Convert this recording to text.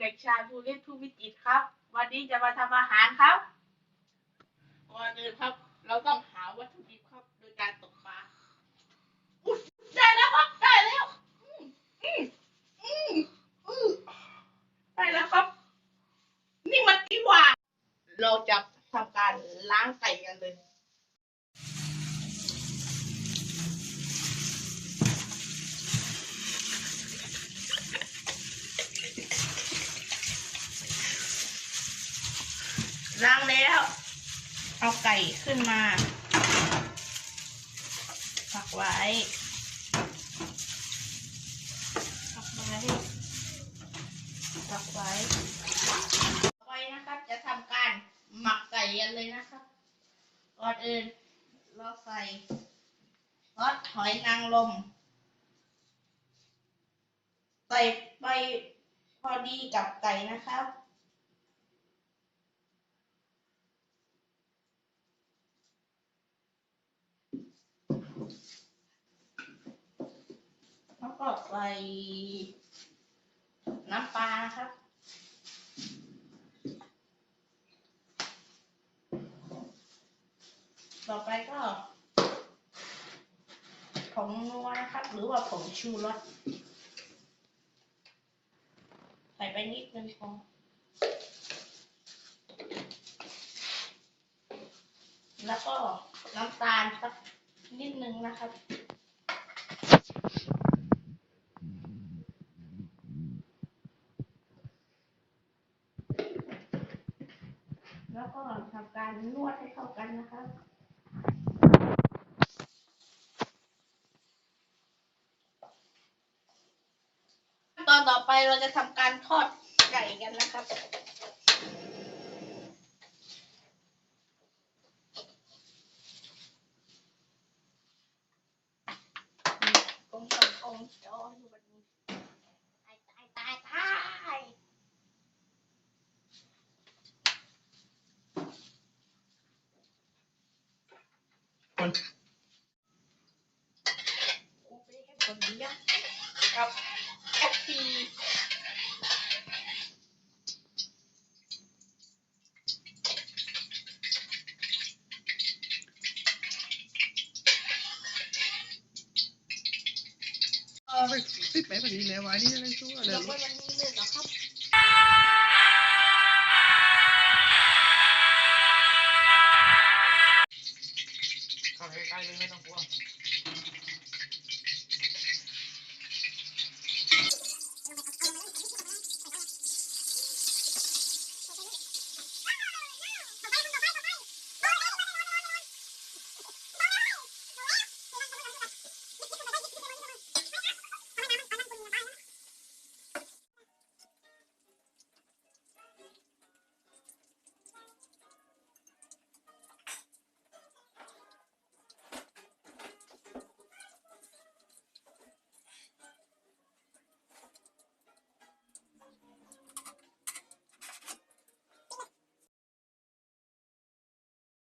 เด็กชายภูริศผู้วิจิตรครับ วันนี้จะมาทำอาหารครับก่อนอื่นครับ เราต้องหาวัตถุดิบครับ โดยการตกปลาอุ๊ยได้แล้วครับ ได้แล้วอืมอืมอืมอืมได้แล้วครับ นี่มันที่ว่า เราจะทำการล้างไก่กันเลย ล้างแล้ว เอาไก่ขึ้นมาปักไว้ปักไว้ปักไว้ต่อไปนะครับ จะทำการหมักไก่กันเลยนะครับ ก่อนอื่นเราใส่ซอสหอยนางรมใส่ไปพอดีกับไก่นะครับ ใส่น้ำปลาครับ ต่อไปก็ผงนัวนะครับ หรือว่าผงชูรสใส่ไปนิดนึงพอแล้วก็น้ำตาลสักนิดนึงนะครับ แล้วก็ทำการนวดให้เข้ากันนะครับตอนต่อไปเราจะทำการทอดไก่กันนะครับกงจงกงจออยู่แบบนี้ตายตายตายตาย คนกูไปให้คนเดียวกั